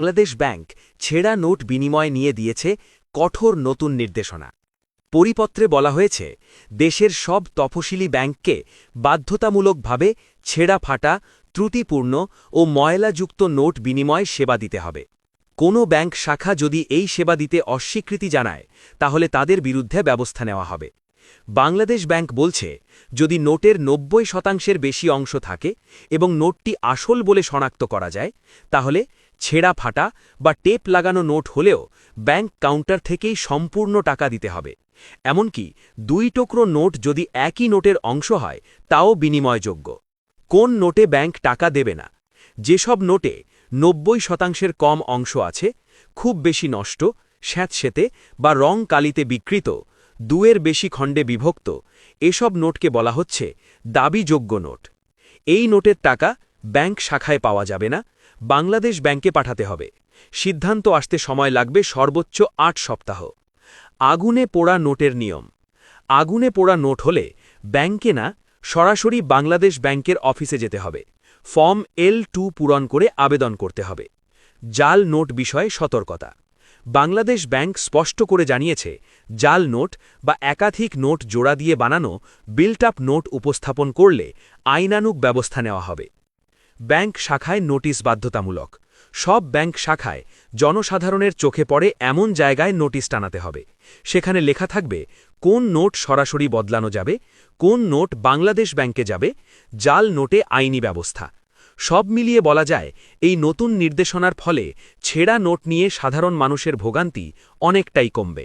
Bangladesh bank ছেঁড়া note বিনিময় নিয়ে দিয়েছে কঠোর নতুন নির্দেশনা। পরিপত্রে বলা হয়েছে, দেশের সব তফসিলি ব্যাংককে বাধ্যতামূলকভাবে ছেঁড়া ফাটা, ত্রুটিপূর্ণ ও ময়লাযুক্ত নোট বিনিময় সেবা দিতে হবে। কোনো ব্যাংক শাখা যদি এই সেবা দিতে অস্বীকৃতি জানায়, তাহলে তাদের বিরুদ্ধে ব্যবস্থা নেওয়া হবে। বাংলাদেশ ব্যাংক বলছে, যদি নোটের নব্বই শতাংশের বেশি অংশ থাকে এবং নোটটি আসল বলে শনাক্ত করা যায়, তাহলে ছেঁড়া ফাটা বা টেপ লাগানো নোট হলেও ব্যাংক কাউন্টার থেকেই সম্পূর্ণ টাকা দিতে হবে। এমনকি দুই টুকরো নোট যদি একই নোটের অংশ হয়, তাও বিনিময়যোগ্য। কোন নোটে ব্যাংক টাকা দেবে না? যেসব নোটে নব্বই শতাংশের কম অংশ আছে, খুব বেশি নষ্ট, স্যাঁতসেতে বা রং কালিতে বিকৃত, দুয়ের বেশি খণ্ডে বিভক্ত, এসব নোটকে বলা হচ্ছে দাবিযোগ্য নোট। এই নোটের টাকা ব্যাংক শাখায় পাওয়া যাবে না, বাংলাদেশ ব্যাংকে পাঠাতে হবে। সিদ্ধান্ত আসতে সময় লাগবে সর্বোচ্চ আট সপ্তাহ। আগুনে পোড়া নোটের নিয়ম। আগুনে পোড়া নোট হলে ব্যাংকে না, সরাসরি বাংলাদেশ ব্যাংকের অফিসে যেতে হবে। ফর্ম এল টু পূরণ করে আবেদন করতে হবে। জাল নোট বিষয়ে সতর্কতা। বাংলাদেশ ব্যাংক স্পষ্ট করে জানিয়েছে, জাল নোট বা একাধিক নোট জোড়া দিয়ে বানানো, বিল্ট আপ নোট উপস্থাপন করলে আইনানুক ব্যবস্থা নেওয়া হবে। ব্যাংক শাখায় নোটিশ বাধ্যতামূলক। সব ব্যাংক শাখায় জনসাধারণের চোখে পড়ে এমন জায়গায় নোটিশ টানাতে হবে। সেখানে লেখা থাকবে, কোন নোট সরাসরি বদলানো যাবে, কোন নোট বাংলাদেশ ব্যাংকে যাবে, জাল নোটে আইনি ব্যবস্থা। সব মিলিয়ে বলা যায়, এই নতুন নির্দেশনার ফলে ছেঁড়া নোট নিয়ে সাধারণ মানুষের ভোগান্তি অনেকটাই কমবে।